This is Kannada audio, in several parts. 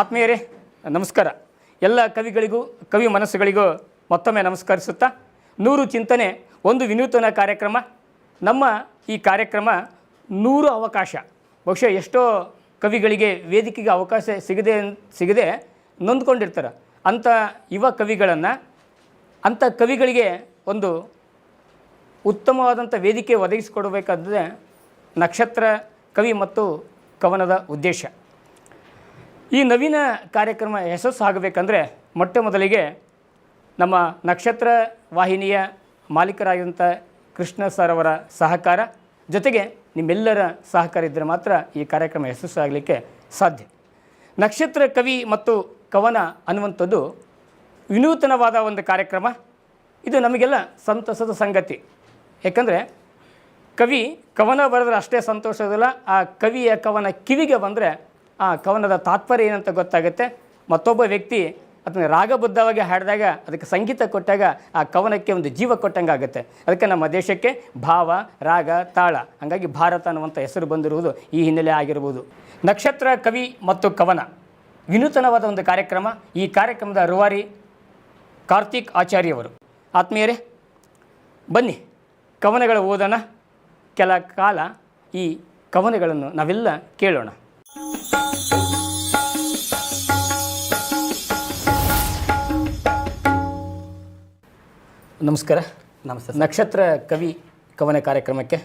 ಆತ್ಮೀಯರೇ, ನಮಸ್ಕಾರ. ಎಲ್ಲ ಕವಿಗಳಿಗೂ, ಕವಿ ಮನಸ್ಸುಗಳಿಗೂ ಮತ್ತೊಮ್ಮೆ ನಮಸ್ಕರಿಸುತ್ತಾ, ನೂರು ಚಿಂತನೆ, ಒಂದು ವಿನೂತನ ಕಾರ್ಯಕ್ರಮ. ನಮ್ಮ ಈ ಕಾರ್ಯಕ್ರಮ ನೂರು ಅವಕಾಶ. ಬಹುಶಃ ಎಷ್ಟೋ ಕವಿಗಳಿಗೆ, ವೇದಿಕೆಗೆ ಅವಕಾಶ ಸಿಗದೆ ಸಿಗದೆ ನೊಂದ್ಕೊಂಡಿರ್ತಾರೆ. ಅಂಥ ಯುವ ಕವಿಗಳನ್ನು, ಅಂಥ ಕವಿಗಳಿಗೆ ಒಂದು ಉತ್ತಮವಾದಂಥ ವೇದಿಕೆ ಒದಗಿಸಿಕೊಡಬೇಕಾದ್ರೆ ನಕ್ಷತ್ರ, ಕವಿ ಮತ್ತು ಕವನದ ಉದ್ದೇಶ. ಈ ನವೀನ ಕಾರ್ಯಕ್ರಮ ಯಶಸ್ಸು ಆಗಬೇಕಂದ್ರೆ ಮೊಟ್ಟ ಮೊದಲಿಗೆ ನಮ್ಮ ನಕ್ಷತ್ರ ವಾಹಿನಿಯ ಮಾಲೀಕರಾಗಿರುವಂಥ ಕೃಷ್ಣ ಸರ್ ಅವರ ಸಹಕಾರ, ಜೊತೆಗೆ ನಿಮ್ಮೆಲ್ಲರ ಸಹಕಾರ ಇದ್ದರೆ ಮಾತ್ರ ಈ ಕಾರ್ಯಕ್ರಮ ಯಶಸ್ಸು ಆಗಲಿಕ್ಕೆ ಸಾಧ್ಯ. ನಕ್ಷತ್ರ ಕವಿ ಮತ್ತು ಕವನ ಅನ್ನುವಂಥದ್ದು ವಿನೂತನವಾದ ಒಂದು ಕಾರ್ಯಕ್ರಮ. ಇದು ನಮಗೆಲ್ಲ ಸಂತಸದ ಸಂಗತಿ. ಯಾಕಂದರೆ ಕವಿ ಕವನ ಬರೆದ್ರೆ ಅಷ್ಟೇ ಸಂತೋಷ ಸಂತೋಷವಿಲ್ಲ ಆ ಕವಿಯ ಕವನ ಕಿವಿಗೆ ಬಂದರೆ ಆ ಕವನದ ತಾತ್ಪರ್ಯ ಏನಂತ ಗೊತ್ತಾಗುತ್ತೆ? ಮತ್ತೊಬ್ಬ ವ್ಯಕ್ತಿ ಅದನ್ನು ರಾಗಬದ್ಧವಾಗಿ ಹಾಡಿದಾಗ, ಅದಕ್ಕೆ ಸಂಗೀತ ಕೊಟ್ಟಾಗ ಆ ಕವನಕ್ಕೆ ಒಂದು ಜೀವ ಕೊಟ್ಟಂಗೆ ಆಗುತ್ತೆ ಅದಕ್ಕೆ ನಮ್ಮ ದೇಶಕ್ಕೆ ಭಾವ, ರಾಗ, ತಾಳ, ಹಾಗಾಗಿ ಭಾರತ ಅನ್ನುವಂಥ ಹೆಸರು ಬಂದಿರುವುದು ಈ ಹಿನ್ನೆಲೆ ಆಗಿರ್ಬೋದು. ನಕ್ಷತ್ರ, ಕವಿ ಮತ್ತು ಕವನ. ವಿನೂತನವಾದ ಒಂದು ಕಾರ್ಯಕ್ರಮ. ಈ ಕಾರ್ಯಕ್ರಮದ ರೂವಾರಿ ಕಾರ್ತಿಕ್ ಆಚಾರ್ಯವರು. ಆತ್ಮೀಯರೇ, ಬನ್ನಿ. ಕವನಗಳ ಓದನ ಕೆಲ ಕಾಲ ಈ ಕವನಗಳನ್ನು ನಾವೆಲ್ಲ ಕೇಳೋಣ. ನಮಸ್ಕಾರ. ನಮಸ್ತೆ ನಕ್ಷತ್ರ ಕವಿ ಕವನ ಕಾರ್ಯಕ್ರಮಕ್ಕೆ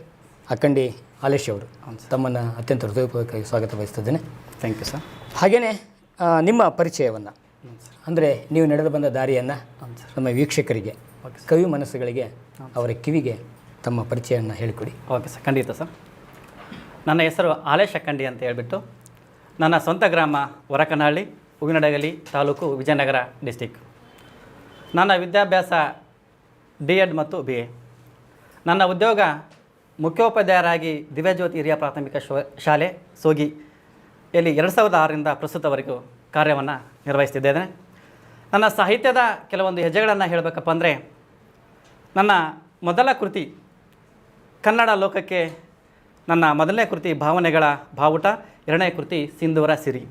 ಅಖಂಡಿ ಹಾಲೇಶ್ ಅವರು ತಮ್ಮನ್ನು ಅತ್ಯಂತ ಹೃದಯಪೂರ್ವಕವಾಗಿ ಸ್ವಾಗತ ಬಯಸ್ತಿದ್ದೇನೆ. ಥ್ಯಾಂಕ್ ಯು ಸರ್ ಹಾಗೆಯೇ ನಿಮ್ಮ ಪರಿಚಯವನ್ನು ಅಂದರೆ ನೀವು ನಡೆದು ಬಂದ ದಾರಿಯನ್ನು ನಮ್ಮ ವೀಕ್ಷಕರಿಗೆ ಕವಿ ಮನಸ್ಸುಗಳಿಗೆ ಅವರ ಕಿವಿಗೆ ತಮ್ಮ ಪರಿಚಯವನ್ನು ಹೇಳಿಕೊಡಿ. ಓಕೆ ಸರ್ ಖಂಡಿತ ಸರ್. ನನ್ನ ಹೆಸರು ಆಲೇಶ್ ಅಖಂಡಿ ಅಂತ ಹೇಳಿಬಿಟ್ಟು ನನ್ನ ಸ್ವಂತ ಗ್ರಾಮ ಹೊರಕನಹಳ್ಳಿ ಉಗಿನಡಗಲಿ ತಾಲೂಕು ವಿಜಯನಗರ ಡಿಸ್ಟಿಕ್. ನನ್ನ ವಿದ್ಯಾಭ್ಯಾಸ ಡಿ ಎಡ್ ಮತ್ತು ಬಿ ಎ. ನನ್ನ ಉದ್ಯೋಗ ಮುಖ್ಯೋಪಾಧ್ಯಾಯರಾಗಿ ದಿವ್ಯಜ್ಯೋತಿ ಹಿರಿಯ ಪ್ರಾಥಮಿಕ ಶಾಲೆ ಸೋಗಿ ಇಲ್ಲಿ ಎರಡು ಸಾವಿರದ ಆರರಿಂದ ಪ್ರಸ್ತುತವರೆಗೂ ಕಾರ್ಯವನ್ನು ನಿರ್ವಹಿಸ್ತಿದ್ದೇನೆ. ನನ್ನ ಸಾಹಿತ್ಯದ ಕೆಲವೊಂದು ಹೆಜ್ಜೆಗಳನ್ನು ಹೇಳಬೇಕಪ್ಪ ಅಂದರೆ, ನನ್ನ ಮೊದಲ ಕೃತಿ ಕನ್ನಡ ಲೋಕಕ್ಕೆ ನನ್ನ ಮೊದಲನೇ ಕೃತಿ ಭಾವನೆಗಳ ಬಾವುಟ, ಎರಡನೇ ಕೃತಿ ಸಿಂಧೂರ ಸಿರಿ.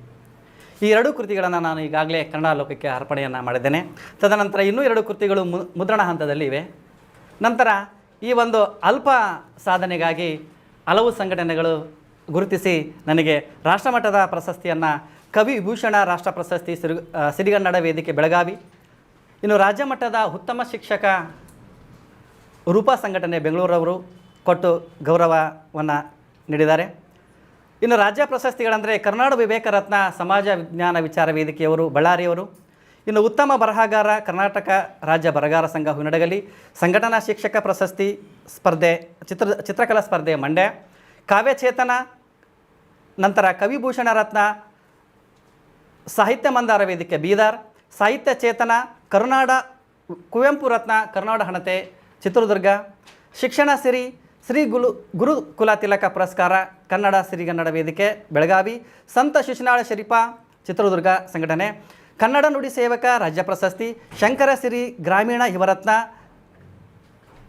ಈ ಎರಡು ಕೃತಿಗಳನ್ನು ನಾನು ಈಗಾಗಲೇ ಕನ್ನಡ ಲೋಕಕ್ಕೆ ಅರ್ಪಣೆಯನ್ನು ಮಾಡಿದ್ದೇನೆ. ತದನಂತರ ಇನ್ನೂ ಎರಡು ಕೃತಿಗಳು ಮುದ್ರಣ ಹಂತದಲ್ಲಿ ಇವೆ. ನಂತರ ಈ ಒಂದು ಅಲ್ಪ ಸಾಧನೆಗಾಗಿ ಹಲವು ಸಂಘಟನೆಗಳು ಗುರುತಿಸಿ ನನಗೆ ರಾಷ್ಟ್ರಮಟ್ಟದ ಪ್ರಶಸ್ತಿಯನ್ನು ಕವಿ ವಿಭೂಷಣ ರಾಷ್ಟ್ರ ಪ್ರಶಸ್ತಿ ಸಿರು ಸಿರಿಗನ್ನಡ ವೇದಿಕೆ ಬೆಳಗಾವಿ, ಇನ್ನು ರಾಜ್ಯ ಮಟ್ಟದ ಉತ್ತಮ ಶಿಕ್ಷಕ ರೂಪಾ ಸಂಘಟನೆ ಬೆಂಗಳೂರವರು ಕೊಟ್ಟು ಗೌರವವನ್ನು ನೀಡಿದ್ದಾರೆ. ಇನ್ನು ರಾಜ್ಯ ಪ್ರಶಸ್ತಿಗಳಂದರೆ ಕರ್ನಾಡು ವಿವೇಕ ರತ್ನ ಸಮಾಜ ವಿಜ್ಞಾನ ವಿಚಾರ ವೇದಿಕೆಯವರು, ಬಳ್ಳಾರಿಯವರು. ಇನ್ನು ಉತ್ತಮ ಬರಹಗಾರ ಕರ್ನಾಟಕ ರಾಜ್ಯ ಬರಹಗಾರ ಸಂಘ ಹುನಡಗಲಿ ಸಂಘಟನಾ ಶಿಕ್ಷಕ ಪ್ರಶಸ್ತಿ ಸ್ಪರ್ಧೆ, ಚಿತ್ರ, ಚಿತ್ರಕಲಾ ಸ್ಪರ್ಧೆ ಮಂಡ್ಯ, ಕಾವ್ಯಚೇತನ, ನಂತರ ಕವಿಭೂಷಣ ರತ್ನ, ಸಾಹಿತ್ಯ ಮಂದಾರ ವೇದಿಕೆ ಬೀದರ್, ಸಾಹಿತ್ಯ ಚೇತನ, ಕರುನಾಡ ಕುವೆಂಪು ರತ್ನ, ಕರ್ನಾಡ ಹಣತೆ, ಚಿತ್ರದುರ್ಗ, ಶಿಕ್ಷಣ ಸಿರಿ ಶ್ರೀ ಗುಲು ಗುರುಕುಲ ತಿಲಕ ಪುರಸ್ಕಾರ, ಕನ್ನಡ ಸಿರಿಗನ್ನಡ ವೇದಿಕೆ, ಬೆಳಗಾವಿ, ಸಂತ ಶಿಶುನಾಳ ಶರೀಫ, ಚಿತ್ರದುರ್ಗ ಸಂಘಟನೆ, ಕನ್ನಡ ನುಡಿ ಸೇವಕ ರಾಜ್ಯ ಪ್ರಶಸ್ತಿ, ಶಂಕರ ಸಿರಿ ಗ್ರಾಮೀಣ ಯುವರತ್ನ,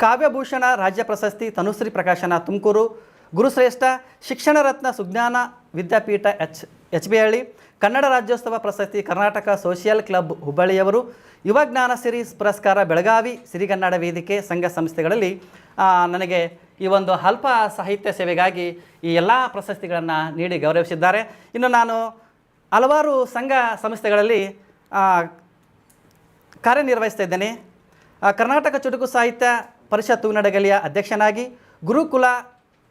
ಕಾವ್ಯಭೂಷಣ ರಾಜ್ಯ ಪ್ರಶಸ್ತಿ, ತನುಶ್ರೀ ಪ್ರಕಾಶನ ತುಮಕೂರು, ಗುರುಶ್ರೇಷ್ಠ ಶಿಕ್ಷಣ ರತ್ನ ಸುಜ್ಞಾನ ವಿದ್ಯಾಪೀಠ H H B Halli, Kannada Rajyotsava ಪ್ರಶಸ್ತಿ, ಕರ್ನಾಟಕ ಸೋಷಿಯಲ್ ಕ್ಲಬ್ ಹುಬ್ಬಳ್ಳಿಯವರು, ಯುವ ಜ್ಞಾನ ಸಿರಿ ಪುರಸ್ಕಾರ, ಬೆಳಗಾವಿ ಸಿರಿಗನ್ನಡ ವೇದಿಕೆ ಸಂಘ ಸಂಸ್ಥೆಗಳಲ್ಲಿ ನನಗೆ ಈ ಒಂದು ಅಲ್ಪ ಸಾಹಿತ್ಯ ಸೇವೆಗಾಗಿ ಈ ಎಲ್ಲ ಪ್ರಶಸ್ತಿಗಳನ್ನು ನೀಡಿ ಗೌರವಿಸಿದ್ದಾರೆ. ಇನ್ನು ನಾನು ಹಲವಾರು ಸಂಘ ಸಂಸ್ಥೆಗಳಲ್ಲಿ ಕಾರ್ಯನಿರ್ವಹಿಸ್ತಾ ಇದ್ದೇನೆ. ಕರ್ನಾಟಕ ಚುಟುಕು ಸಾಹಿತ್ಯ ಪರಿಷತ್ತು ನಡಗಲಿಯ ಅಧ್ಯಕ್ಷನಾಗಿ, ಗುರುಕುಲ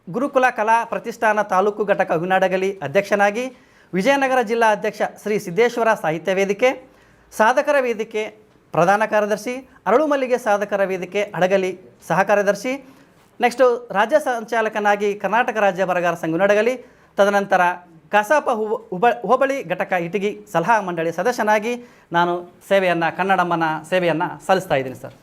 ಗುರುಕುಲ ಕಲಾ ಪ್ರತಿಷ್ಠಾನ ತಾಲೂಕು ಘಟಕ ಹುನಾಡಗಲಿ ಅಧ್ಯಕ್ಷನಾಗಿ, ವಿಜಯನಗರ ಜಿಲ್ಲಾ ಅಧ್ಯಕ್ಷ ಶ್ರೀ ಸಿದ್ದೇಶ್ವರ ಸಾಹಿತ್ಯ ವೇದಿಕೆ, ಸಾಧಕರ ವೇದಿಕೆ ಪ್ರಧಾನ ಕಾರ್ಯದರ್ಶಿ, ಅರಳುಮಲ್ಲಿಗೆ ಸಾಧಕರ ವೇದಿಕೆ ಹಡಗಲಿ ಸಹ ಕಾರ್ಯದರ್ಶಿ ನೆಕ್ಸ್ಟು ರಾಜ್ಯ ಸಂಚಾಲಕನಾಗಿ ಕರ್ನಾಟಕ ರಾಜ್ಯ ಬರಗಾರ ಸಂಘ ನಡಗಲಿ ತದನಂತರ ಕಸಾಪ ಹುಬ ಹುಬ ಹೋಬಳಿ ಘಟಕ ಇಟಗಿ ಸಲಹಾ ಮಂಡಳಿ ಸದಸ್ಯನಾಗಿ ನಾನು ಸೇವೆಯನ್ನು ಕನ್ನಡಮ್ಮನ ಸೇವೆಯನ್ನು ಸಲ್ಲಿಸ್ತಾ ಇದ್ದೀನಿ ಸರ್.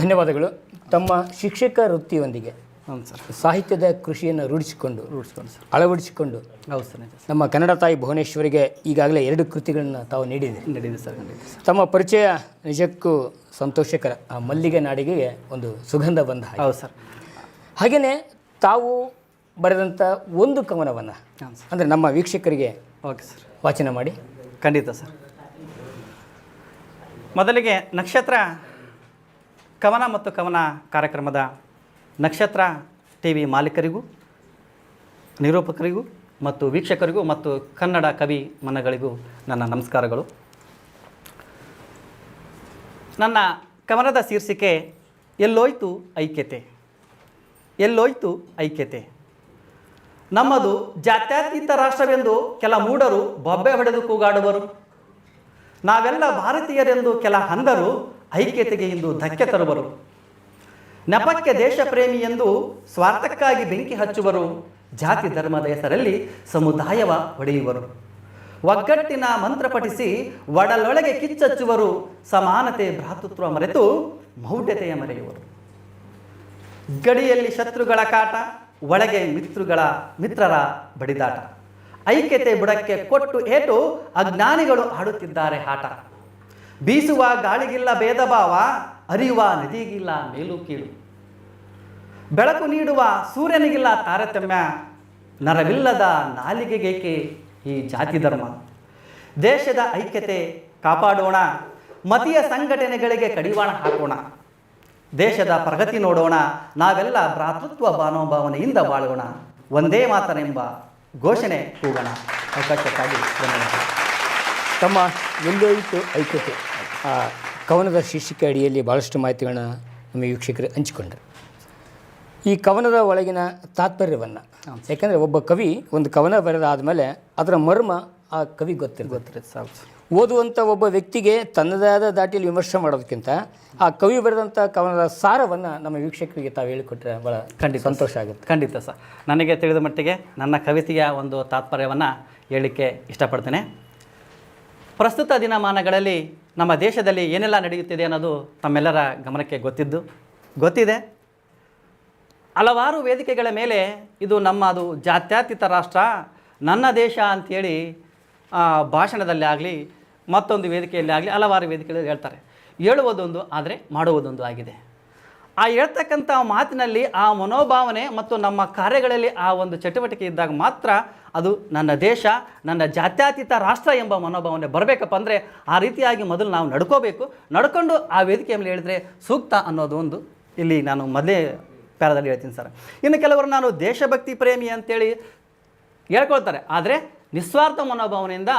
ಧನ್ಯವಾದಗಳು. ತಮ್ಮ ಶಿಕ್ಷಕ ವೃತ್ತಿಯೊಂದಿಗೆ ಹೌದು ಸರ್. ಸಾಹಿತ್ಯದ ಕೃಷಿಯನ್ನು ರೂಢಿಸಿಕೊಂಡು ರೂಢಿಸಿಕೊಂಡು ಸರ್. ಅಳವಡಿಸಿಕೊಂಡು ಹೌದು ಸರ್ ನಮ್ಮ ಕನ್ನಡ ತಾಯಿ ಭುವನೇಶ್ವರಿಗೆ ಈಗಾಗಲೇ ಎರಡು ಕೃತಿಗಳನ್ನು ತಾವು ನೀಡಿದೆ ನೀಡಿದೆ ಸರ್ ತಮ್ಮ ಪರಿಚಯ ನಿಜಕ್ಕೂ ಸಂತೋಷಕರ. ಆ ಮಲ್ಲಿಗೆ ನಾಡಿಗೆ ಒಂದು ಸುಗಂಧ ಬಂದ ಹೌದು ಸರ್. ಹಾಗೆಯೇ ತಾವು ಬರೆದಂಥ ಒಂದು ಕವನವನ್ನು ಹಾಂ ಸರ್. ಅಂದರೆ ನಮ್ಮ ವೀಕ್ಷಕರಿಗೆ ಓಕೆ ಸರ್. ವಾಚನ ಮಾಡಿ. ಖಂಡಿತ ಸರ್. ಮೊದಲಿಗೆ ನಕ್ಷತ್ರ ಕವನ ಮತ್ತು ಕವನ ಕಾರ್ಯಕ್ರಮದ ನಕ್ಷತ್ರ ಟಿ ವಿ ಮಾಲೀಕರಿಗೂ ನಿರೂಪಕರಿಗೂ ಮತ್ತು ವೀಕ್ಷಕರಿಗೂ ಮತ್ತು ಕನ್ನಡ ಕವಿ ಮನಗಳಿಗೂ ನನ್ನ ನಮಸ್ಕಾರಗಳು. ನನ್ನ ಕವನದ ಶೀರ್ಷಿಕೆ ಎಲ್ಲೋಯ್ತು ಐಕ್ಯತೆ. ಎಲ್ಲೋಯ್ತು ಐಕ್ಯತೆ. ನಮ್ಮದು ಜಾತ್ಯತೀತ ರಾಷ್ಟ್ರವೆಂದು ಕೆಲ ಮೂಡರು ಬೊಬ್ಬೆ ಹೊಡೆದು ಕೂಗಾಡುವರು. ನಾವೆಲ್ಲ ಭಾರತೀಯರೆಂದು ಕೆಲ ಹಂದರು ಐಕ್ಯತೆಗೆ ಇಂದು ಧಕ್ಕೆ ತರುವರು. ನೆಪಕ್ಕೆ ದೇಶ ಪ್ರೇಮಿ ಎಂದು ಸ್ವಾರ್ಥಕ್ಕಾಗಿ ಬೆಂಕಿ ಹಚ್ಚುವರು. ಜಾತಿ ಧರ್ಮದ ಹೆಸರಲ್ಲಿ ಸಮುದಾಯವ ಹೊಡೆಯುವರು. ಒಗ್ಗಟ್ಟಿನ ಮಂತ್ರ ಪಠಿಸಿ ಒಡಲೊಳಗೆ ಕಿಚ್ಚಚ್ಚುವರು. ಸಮಾನತೆ ಭ್ರಾತೃತ್ವ ಮರೆತು ಮೌಢ್ಯತೆಯ ಮರೆಯುವರು. ಗಡಿಯಲ್ಲಿ ಶತ್ರುಗಳ ಕಾಟ, ಒಳಗೆ ಮಿತ್ರಗಳ, ಮಿತ್ರರ ಬಡಿದಾಟ. ಐಕ್ಯತೆ ಬುಡಕ್ಕೆ ಕೊಟ್ಟು ಏಟು ಅಜ್ಞಾನಿಗಳು ಆಡುತ್ತಿದ್ದಾರೆ ಆಟ. ಬೀಸುವ ಗಾಳಿಗಿಲ್ಲ ಭೇದ ಭಾವ, ಅರಿಯುವ ನದಿಗಿಲ್ಲ ಮೇಲು ಕೀಳು. ಬೆಳಕು ನೀಡುವ ಸೂರ್ಯನಿಗಿಲ್ಲ ತಾರತಮ್ಯ, ನರವಿಲ್ಲದ ನಾಲಿಗೆಗೇಕೆ ಈ ಜಾತಿ ಧರ್ಮ. ದೇಶದ ಐಕ್ಯತೆ ಕಾಪಾಡೋಣ, ಮತೀಯ ಸಂಘಟನೆಗಳಿಗೆ ಕಡಿವಾಣ ಹಾಕೋಣ. ದೇಶದ ಪ್ರಗತಿ ನೋಡೋಣ ನಾವೆಲ್ಲ ಭ್ರಾತೃತ್ವ ಭಾವನೆಯಿಂದ ಬಾಳೋಣ. ಒಂದೇ ಮಾತನೆಂಬ ಘೋಷಣೆ ಕೂಗೋಣ. ಅವಕಾಶಕ್ಕಾಗಿ ಧನ್ಯವಾದ. ತಮ್ಮ ಎಲ್ಲೋಯಿತು ಐಕ್ಯತೆ. ಆ ಕವನದ ಶೀರ್ಷಿಕೆ ಅಡಿಯಲ್ಲಿ ಭಾಳಷ್ಟು ಮಾಹಿತಿಗಳನ್ನ ನಮ್ಮ ವೀಕ್ಷಕರು ಹಂಚಿಕೊಂಡ್ರು. ಈ ಕವನದ ಒಳಗಿನ ತಾತ್ಪರ್ಯವನ್ನು ಯಾಕಂದರೆ ಒಬ್ಬ ಕವಿ ಒಂದು ಕವನ ಬರೆದಾದಮೇಲೆ ಅದರ ಮರ್ಮ ಆ ಕವಿ ಗೊತ್ತಿರ್ತದೆ ಗೊತ್ತಿರುತ್ತೆ ಸಾಕು. ಓದುವಂಥ ಒಬ್ಬ ವ್ಯಕ್ತಿಗೆ ತನ್ನದೇ ಆದ ದಾಟಿಯಲ್ಲಿ ವಿಮರ್ಶೆ ಮಾಡೋದಕ್ಕಿಂತ ಆ ಕವಿ ಬರೆದಂಥ ಕವನದ ಸಾರವನ್ನು ನಮ್ಮ ವೀಕ್ಷಕರಿಗೆ ತಾವು ಹೇಳಿಕೊಟ್ರೆ ಭಾಳ ಖಂಡಿತ ಸಂತೋಷ ಆಗುತ್ತೆ. ಖಂಡಿತ ಸರ್. ನನಗೆ ತಿಳಿದ ಮಟ್ಟಿಗೆ ನನ್ನ ಕವಿತೆಯ ಒಂದು ತಾತ್ಪರ್ಯವನ್ನು ಹೇಳಲಿಕ್ಕೆ ಇಷ್ಟಪಡ್ತೇನೆ. ಪ್ರಸ್ತುತ ದಿನಮಾನಗಳಲ್ಲಿ ನಮ್ಮ ದೇಶದಲ್ಲಿ ಏನೆಲ್ಲ ನಡೆಯುತ್ತಿದೆ ಅನ್ನೋದು ತಮ್ಮೆಲ್ಲರ ಗಮನಕ್ಕೆ ಗೊತ್ತಿದ್ದು ಗೊತ್ತಿದೆ. ಹಲವಾರು ವೇದಿಕೆಗಳ ಮೇಲೆ ಇದು ನಮ್ಮದು ಜಾತ್ಯತೀತ ರಾಷ್ಟ್ರ ನನ್ನ ದೇಶ ಅಂಥೇಳಿ ಆ, ಭಾಷಣದಲ್ಲಿ ಆಗಲಿ ಮತ್ತೊಂದು ವೇದಿಕೆಯಲ್ಲಿ ಆಗಲಿ, ಹಲವಾರು ವೇದಿಕೆಗಳಲ್ಲಿ ಹೇಳ್ತಾರೆ. ಹೇಳುವುದೊಂದು ಆದರೆ ಮಾಡುವುದೊಂದು ಆಗಿದೆ. ಆ ಹೇಳ್ತಕ್ಕಂಥ ಮಾತಿನಲ್ಲಿ ಆ ಮನೋಭಾವನೆ ಮತ್ತು ನಮ್ಮ ಕಾರ್ಯಗಳಲ್ಲಿ ಆ ಒಂದು ಚಟುವಟಿಕೆ ಇದ್ದಾಗ ಮಾತ್ರ ಅದು ನನ್ನ ದೇಶ, ನನ್ನ ಜಾತ್ಯಾತೀತ ರಾಷ್ಟ್ರ ಎಂಬ ಮನೋಭಾವನೆ ಬರಬೇಕಪ್ಪ ಅಂದರೆ ಆ ರೀತಿಯಾಗಿ ಮೊದಲು ನಾವು ನಡ್ಕೋಬೇಕು. ನಡ್ಕೊಂಡು ಆ ವೇದಿಕೆ ಹೇಳಿದ್ರೆ ಸೂಕ್ತ ಅನ್ನೋದು ಒಂದು ಇಲ್ಲಿ ನಾನು ಮೊದಲೇ ಪ್ಯಾರದಲ್ಲಿ ಹೇಳ್ತೀನಿ ಸರ್. ಇನ್ನು ಕೆಲವರು ನಾನು ದೇಶಭಕ್ತಿ ಪ್ರೇಮಿ ಅಂತೇಳಿ ಹೇಳ್ಕೊಳ್ತಾರೆ. ಆದರೆ ನಿಸ್ವಾರ್ಥ ಮನೋಭಾವನೆಯಿಂದ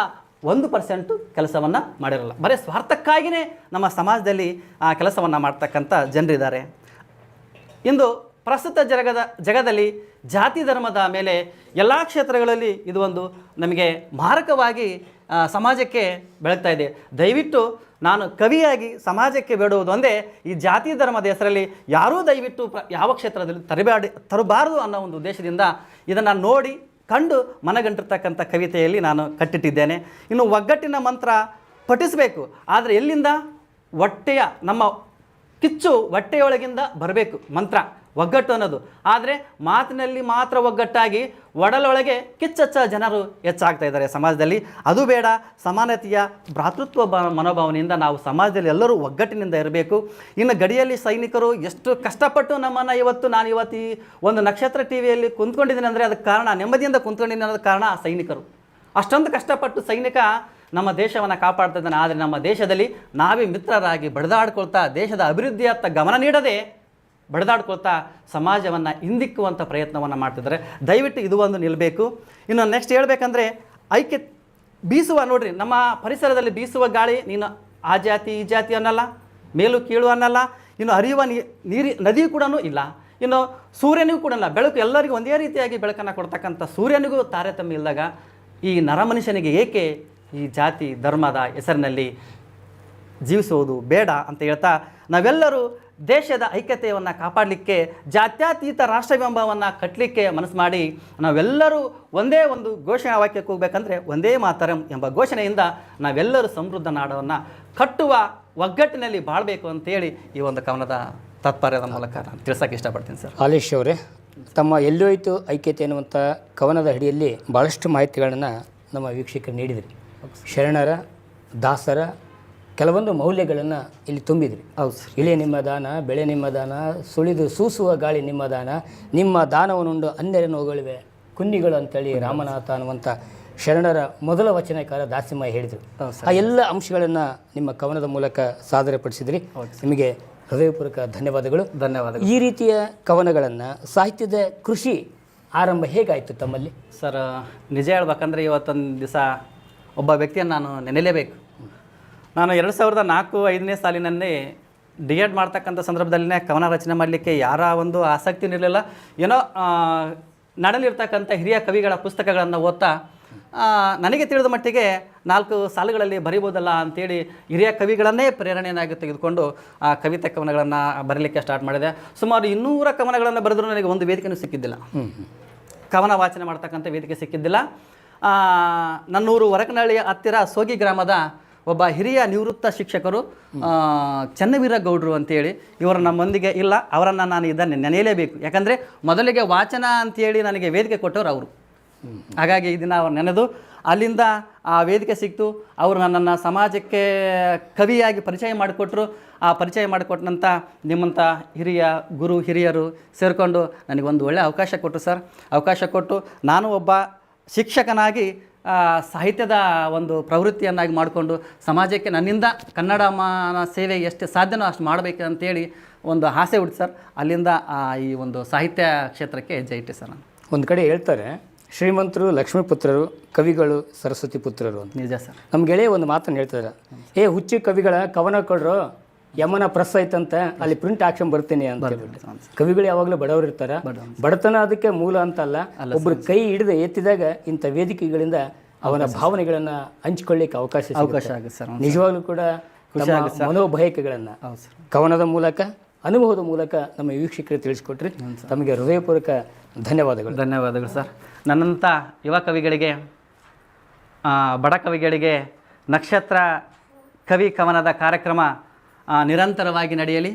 ಒಂದು ಪರ್ಸೆಂಟು ಕೆಲಸವನ್ನು ಮಾಡಿರಲ್ಲ. ಬರೀ ಸ್ವಾರ್ಥಕ್ಕಾಗಿಯೇ ನಮ್ಮ ಸಮಾಜದಲ್ಲಿ ಆ ಕೆಲಸವನ್ನು ಮಾಡ್ತಕ್ಕಂಥ ಜನರಿದ್ದಾರೆ. ಇಂದು ಪ್ರಸ್ತುತ ಜಗದ, ಜಗದಲ್ಲಿ ಜಾತಿ ಧರ್ಮದ ಮೇಲೆ ಎಲ್ಲ ಕ್ಷೇತ್ರಗಳಲ್ಲಿ ಇದು ಒಂದು ನಮಗೆ ಮಾರಕವಾಗಿ ಸಮಾಜಕ್ಕೆ ಬೆಳಗ್ತಾ ಇದೆ. ದಯವಿಟ್ಟು ನಾನು ಕವಿಯಾಗಿ ಸಮಾಜಕ್ಕೆ ಬೇಡುವುದು ಒಂದೇ, ಈ ಜಾತಿ ಧರ್ಮದ ಹೆಸರಲ್ಲಿ ಯಾರೂ ದಯವಿಟ್ಟು ಯಾವ ಕ್ಷೇತ್ರದಲ್ಲಿ ತರಬಾಡಿ, ತರಬಾರದು ಅನ್ನೋ ಒಂದು ಉದ್ದೇಶದಿಂದ ಇದನ್ನು ನೋಡಿ ಕಂಡು ಮನಗಂಟಿರ್ತಕ್ಕಂಥ ಕವಿತೆಯಲ್ಲಿ ನಾನು ಕಟ್ಟಿಟ್ಟಿದ್ದೇನೆ. ಇನ್ನು ಒಗ್ಗಟ್ಟಿನ ಮಂತ್ರ ಪಠಿಸಬೇಕು. ಆದರೆ ಎಲ್ಲಿಂದ? ಹೊಟ್ಟೆಯ ನಮ್ಮ ಕಿಚ್ಚು ಹೊಟ್ಟೆಯೊಳಗಿಂದ ಬರಬೇಕು ಮಂತ್ರ. ಒಗ್ಗಟ್ಟು ಅನ್ನೋದು. ಆದರೆ ಮಾತಿನಲ್ಲಿ ಮಾತ್ರ ಒಗ್ಗಟ್ಟಾಗಿ ಒಡಲೊಳಗೆ ಕಿಚ್ಚಚ್ಚ ಜನರು ಹೆಚ್ಚಾಗ್ತಾ ಇದ್ದಾರೆ ಸಮಾಜದಲ್ಲಿ. ಅದು ಬೇಡ, ಸಮಾನತೆಯ ಭ್ರಾತೃತ್ವ ಬ, ಮನೋಭಾವನೆಯಿಂದ ನಾವು ಸಮಾಜದಲ್ಲಿ ಎಲ್ಲರೂ ಒಗ್ಗಟ್ಟಿನಿಂದ ಇರಬೇಕು. ಇನ್ನು ಗಡಿಯಲ್ಲಿ ಸೈನಿಕರು ಎಷ್ಟು ಕಷ್ಟಪಟ್ಟು ನಮ್ಮನ್ನು ಇವತ್ತು ನಾನು ಇವತ್ತು ಈ ಒಂದು ನಕ್ಷತ್ರ ಟಿ ವಿಯಲ್ಲಿ ಕುಂತ್ಕೊಂಡಿದ್ದೀನಿ ಅಂದರೆ ಅದಕ್ಕೆ ಕಾರಣ, ನೆಮ್ಮದಿಯಿಂದ ಕುಂತ್ಕೊಂಡಿದ್ದೀನಿ ಅನ್ನೋದು ಕಾರಣ ಸೈನಿಕರು. ಅಷ್ಟೊಂದು ಕಷ್ಟಪಟ್ಟು ಸೈನಿಕ ನಮ್ಮ ದೇಶವನ್ನು ಕಾಪಾಡ್ತಾ ಇದ್ದಾನೆ ಆದರೆ ನಮ್ಮ ದೇಶದಲ್ಲಿ ನಾವೇ ಮಿತ್ರರಾಗಿ ಬಡಿದಾಡ್ಕೊಳ್ತಾ ದೇಶದ ಅಭಿವೃದ್ಧಿಯತ್ತ ಗಮನ ನೀಡದೆ ಬಡಿದಾಡ್ಕೊಳ್ತಾ ಸಮಾಜವನ್ನು ಹಿಂದಿಕ್ಕುವಂಥ ಪ್ರಯತ್ನವನ್ನು ಮಾಡ್ತಿದ್ದಾರೆ. ದಯವಿಟ್ಟು ಇದು ಒಂದು ನಿಲ್ಲಬೇಕು ಇನ್ನು ನೆಕ್ಸ್ಟ್ ಹೇಳ್ಬೇಕಂದ್ರೆ ಐಕ್ಯ ಬೀಸುವ ನೋಡ್ರಿ, ನಮ್ಮ ಪರಿಸರದಲ್ಲಿ ಬೀಸುವ ಗಾಳಿ ನೀನು ಆ ಜಾತಿ, ಈ ಜಾತಿ ಅನ್ನಲ್ಲ, ಮೇಲು ಕೀಳು ಅನ್ನಲ್ಲ, ಇನ್ನು ಹರಿಯುವ ನೀರಿ, ನದಿಯೂ ಕೂಡ ಇಲ್ಲ. ಇನ್ನು ಸೂರ್ಯನಿಗೂ ಕೂಡ ಬೆಳಕು ಎಲ್ಲರಿಗೂ ಒಂದೇ ರೀತಿಯಾಗಿ ಬೆಳಕನ್ನು ಕೊಡ್ತಕ್ಕಂಥ ಸೂರ್ಯನಿಗೂ ತಾರತಮ್ಯ ಇಲ್ಲದಾಗ ಈ ನರಮನುಷ್ಯನಿಗೆ ಏಕೆ ಈ ಜಾತಿ, ಧರ್ಮದ ಹೆಸರಿನಲ್ಲಿ ಜೀವಿಸುವುದು ಬೇಡ ಅಂತ ಹೇಳ್ತಾ ನಾವೆಲ್ಲರೂ ದೇಶದ ಐಕ್ಯತೆಯನ್ನು ಕಾಪಾಡಲಿಕ್ಕೆ, ಜಾತ್ಯತೀತ ರಾಷ್ಟ್ರವೆಂಬವನ್ನು ಕಟ್ಟಲಿಕ್ಕೆ ಮನಸ್ಸು ಮಾಡಿ ನಾವೆಲ್ಲರೂ ಒಂದೇ ಒಂದು ಘೋಷಣಾ ವಾಕ್ಯಕ್ಕೆ ಹೋಗ್ಬೇಕಂದ್ರೆ ಒಂದೇ ಮಾತರಂ ಎಂಬ ಘೋಷಣೆಯಿಂದ ನಾವೆಲ್ಲರೂ ಸಮೃದ್ಧ ನಾಡವನ್ನು ಕಟ್ಟುವ ಒಗ್ಗಟ್ಟಿನಲ್ಲಿ ಬಾಳಬೇಕು ಅಂತೇಳಿ ಈ ಒಂದು ಕವನದ ತಾತ್ಪರ್ಯದ ಮೂಲಕ ನಾನು ತಿಳ್ಸೋಕ್ಕೆ ಇಷ್ಟಪಡ್ತೀನಿ ಸರ್. ಹಾಲೇಶ್ ಅವರೇ, ತಮ್ಮ ಎಲ್ಲೋಯ್ತು ಐಕ್ಯತೆ ಎನ್ನುವಂಥ ಕವನದ ಅಡಿಯಲ್ಲಿ ಭಾಳಷ್ಟು ಮಾಹಿತಿಗಳನ್ನು ನಮ್ಮ ವೀಕ್ಷಕರು ನೀಡಿದ್ರಿ. ಶರಣರ, ದಾಸರ ಕೆಲವೊಂದು ಮೌಲ್ಯಗಳನ್ನು ಇಲ್ಲಿ ತುಂಬಿದ್ರಿ. ಹೌದು ಸರ್. ಇಳೆ ನಿಮ್ಮ ದಾನ ಬೆಳೆ ನಿಮ್ಮ ದಾನ ಸುಳಿದು ಸೂಸುವ ಗಾಳಿ ನಿಮ್ಮ ದಾನ ನಿಮ್ಮ ದಾನವನ್ನುಂಡು ಅನ್ಯರ ನೋವುಗಳಿವೆ ಕುನ್ನಿಗಳು ಅಂತೇಳಿ ರಾಮನಾಥ ಅನ್ನುವಂಥ ಶರಣರ ಮೊದಲ ವಚನಕಾರ ದಾಸಿಮ ಹೇಳಿದರು. ಹೌದು ಆ ಎಲ್ಲ ಅಂಶಗಳನ್ನು ನಿಮ್ಮ ಕವನದ ಮೂಲಕ ಸಾದರಪಡಿಸಿದ್ರಿ. ನಿಮಗೆ ಹೃದಯಪೂರ್ವಕ ಧನ್ಯವಾದಗಳು. ಧನ್ಯವಾದಗಳು. ಈ ರೀತಿಯ ಕವನಗಳನ್ನು ಸಾಹಿತ್ಯದ ಕೃಷಿ ಆರಂಭ ಹೇಗಾಯಿತು ತಮ್ಮಲ್ಲಿ? ಸರ್ ನಿಜ ಹೇಳ್ಬೇಕಂದ್ರೆ ಇವತ್ತೊಂದು ದಿವಸ ಒಬ್ಬ ವ್ಯಕ್ತಿಯನ್ನು ನಾನು ನೆನೆಯಲೇಬೇಕು ನಾನು ಎರಡು ಸಾವಿರದ ನಾಲ್ಕು ಐದನೇ ಸಾಲಿನಲ್ಲಿ ಡಿ ಎಡ್ ಮಾಡ್ತಕ್ಕಂಥ ಸಂದರ್ಭದಲ್ಲಿನೇ ಕವನ ರಚನೆ ಮಾಡಲಿಕ್ಕೆ ಯಾರ ಒಂದು ಆಸಕ್ತಿ ಇರಲಿಲ್ಲ. ಏನೋ ನಡಲಿರ್ತಕ್ಕಂಥ ಹಿರಿಯ ಕವಿಗಳ ಪುಸ್ತಕಗಳನ್ನು ಓದ್ತಾ ನನಗೆ ತಿಳಿದ ಮಟ್ಟಿಗೆ ನಾಲ್ಕು ಸಾಲುಗಳಲ್ಲಿ ಬರಿಬೋದಲ್ಲ ಅಂಥೇಳಿ ಹಿರಿಯ ಕವಿಗಳನ್ನೇ ಪ್ರೇರಣೆಯನ್ನಾಗಿ ತೆಗೆದುಕೊಂಡು ಆ ಕವಿತೆ ಕವನಗಳನ್ನು ಬರೀಲಿಕ್ಕೆ ಸ್ಟಾರ್ಟ್ ಮಾಡಿದೆ. ಸುಮಾರು ಇನ್ನೂರ ಕವನಗಳನ್ನು ಬರೆದರೂ ನನಗೆ ಒಂದು ವೇದಿಕೆಯೂ ಸಿಕ್ಕಿದ್ದಿಲ್ಲ. ಕವನ ವಾಚನೆ ಮಾಡ್ತಕ್ಕಂಥ ವೇದಿಕೆ ಸಿಕ್ಕಿದ್ದಿಲ್ಲ. ನನ್ನೂರು ಹೊರಕನಹಳ್ಳಿಯ ಹತ್ತಿರ ಸೋಗಿ ಗ್ರಾಮದ ಒಬ್ಬ ಹಿರಿಯ ನಿವೃತ್ತ ಶಿಕ್ಷಕರು ಚನ್ನವೀರ ಗೌಡ್ರು ಅಂತೇಳಿ ಇವರು ನಮ್ಮೊಂದಿಗೆ ಇಲ್ಲ, ಅವರನ್ನು ನಾನು ಇದನ್ನು ನೆನೆಯಲೇಬೇಕು. ಯಾಕಂದರೆ ಮೊದಲಿಗೆ ವಾಚನ ಅಂತೇಳಿ ನನಗೆ ವೇದಿಕೆ ಕೊಟ್ಟವರು ಅವರು. ಹಾಗಾಗಿ ಇದನ್ನು ಅವ್ರು ನೆನೆದು ಅಲ್ಲಿಂದ ಆ ವೇದಿಕೆ ಸಿಕ್ತು, ಅವರು ನನ್ನನ್ನು ಸಮಾಜಕ್ಕೆ ಕವಿಯಾಗಿ ಪರಿಚಯ ಮಾಡಿಕೊಟ್ರು. ಆ ಪರಿಚಯ ಮಾಡಿಕೊಟ್ಟಂಥ ನಿಮ್ಮಂಥ ಹಿರಿಯ ಗುರು, ಹಿರಿಯರು ಸೇರಿಕೊಂಡು ನನಗೊಂದು ಒಳ್ಳೆಯ ಅವಕಾಶ ಕೊಟ್ಟರು ಸರ್. ಅವಕಾಶ ಕೊಟ್ಟು ನಾನು ಒಬ್ಬ ಶಿಕ್ಷಕನಾಗಿ ಸಾಹಿತ್ಯದ ಒಂದು ಪ್ರವೃತ್ತಿಯನ್ನಾಗಿ ಮಾಡಿಕೊಂಡು ಸಮಾಜಕ್ಕೆ ನನ್ನಿಂದ ಕನ್ನಡ ಮಾನ ಸೇವೆ ಎಷ್ಟು ಸಾಧ್ಯನೋ ಅಷ್ಟು ಮಾಡಬೇಕು ಅಂತೇಳಿ ಒಂದು ಆಸೆ ಹುಡ್ತು ಸರ್. ಅಲ್ಲಿಂದ ಈ ಒಂದು ಸಾಹಿತ್ಯ ಕ್ಷೇತ್ರಕ್ಕೆ ಹೆಜ್ಜೆ ಇಟ್ಟೆ ಸರ್ ನಾನು. ಒಂದು ಕಡೆ ಹೇಳ್ತಾರೆ ಶ್ರೀಮಂತರು ಲಕ್ಷ್ಮೀಪುತ್ರರು ಕವಿಗಳು ಸರಸ್ವತಿ ಪುತ್ರರು ಅಂತ. ನಿಜ ಸರ್. ನಮ್ಮ ಗೆಳೆಯ ಒಂದು ಮಾತನ್ನು ಹೇಳ್ತಾರೆ ಏ ಹುಚ್ಚಿ ಕವಿಗಳ ಕವನ ಕೊಡ್ರು ಯಮನ ಪ್ರೆಸ್ ಐತಂತ ಅಲ್ಲಿ ಪ್ರಿಂಟ್ ಆಕ್ಷನ್ ಬರ್ತೀನಿ ಅಂತ ಹೇಳ್ಬಿಟ್ಟು. ಕವಿಗಳು ಯಾವಾಗಲೂ ಬಡವರು ಇರ್ತಾರೆ. ಬಡತನ ಅದಕ್ಕೆ ಮೂಲ ಅಂತಲ್ಲ. ಒಬ್ಬರು ಕೈ ಹಿಡಿದು ಎತ್ತಿದಾಗ ಇಂಥ ವೇದಿಕೆಗಳಿಂದ ಅವನ ಭಾವನೆಗಳನ್ನ ಹಂಚಿಕೊಳ್ಳಿಕ್ಕೆ ಅವಕಾಶ. ಅವಕಾಶ ಆಗುತ್ತೆ ಸರ್. ನಿಜವಾಗ್ಲೂ ಕೂಡ ಮನೋಭಯಕೆಗಳನ್ನ ಕವನದ ಮೂಲಕ ಅನುಭವದ ಮೂಲಕ ನಮ್ಮ ವೀಕ್ಷಕರಿಗೆ ತಿಳಿಸ್ಕೊಟ್ರಿ. ತಮಗೆ ಹೃದಯಪೂರ್ವಕ ಧನ್ಯವಾದಗಳು. ಧನ್ಯವಾದಗಳು ಸರ್. ನನ್ನಂಥ ಯುವ ಕವಿಗಳಿಗೆ ಬಡ ಕವಿಗಳಿಗೆ ನಕ್ಷತ್ರ ಕವಿ ಕವನದ ಕಾರ್ಯಕ್ರಮ ನಿರಂತರವಾಗಿ ನಡೆಯಲಿ.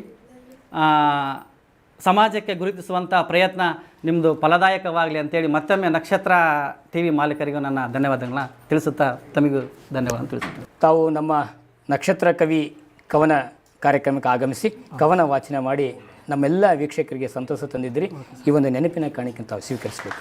ಸಮಾಜಕ್ಕೆ ಗುರುತಿಸುವಂಥ ಪ್ರಯತ್ನ ನಿಮ್ಮದು ಫಲದಾಯಕವಾಗಲಿ ಅಂತೇಳಿ ಮತ್ತೊಮ್ಮೆ ನಕ್ಷತ್ರ ಟಿ ವಿ ಮಾಲೀಕರಿಗೂ ನನ್ನ ಧನ್ಯವಾದಗಳನ್ನ ತಿಳಿಸುತ್ತಾ ತಮಗೂ ಧನ್ಯವಾದ ತಿಳಿಸುತ್ತೇನೆ. ತಾವು ನಮ್ಮ ನಕ್ಷತ್ರ ಕವಿ ಕವನ ಕಾರ್ಯಕ್ರಮಕ್ಕೆ ಆಗಮಿಸಿ ಕವನ ವಾಚನ ಮಾಡಿ ನಮ್ಮೆಲ್ಲ ವೀಕ್ಷಕರಿಗೆ ಸಂತೋಷ ತಂದಿದ್ರಿ ಈ ಒಂದು ನೆನಪಿನ ಕಾಣಿಕೆ ತಾವು ಸ್ವೀಕರಿಸಬೇಕು.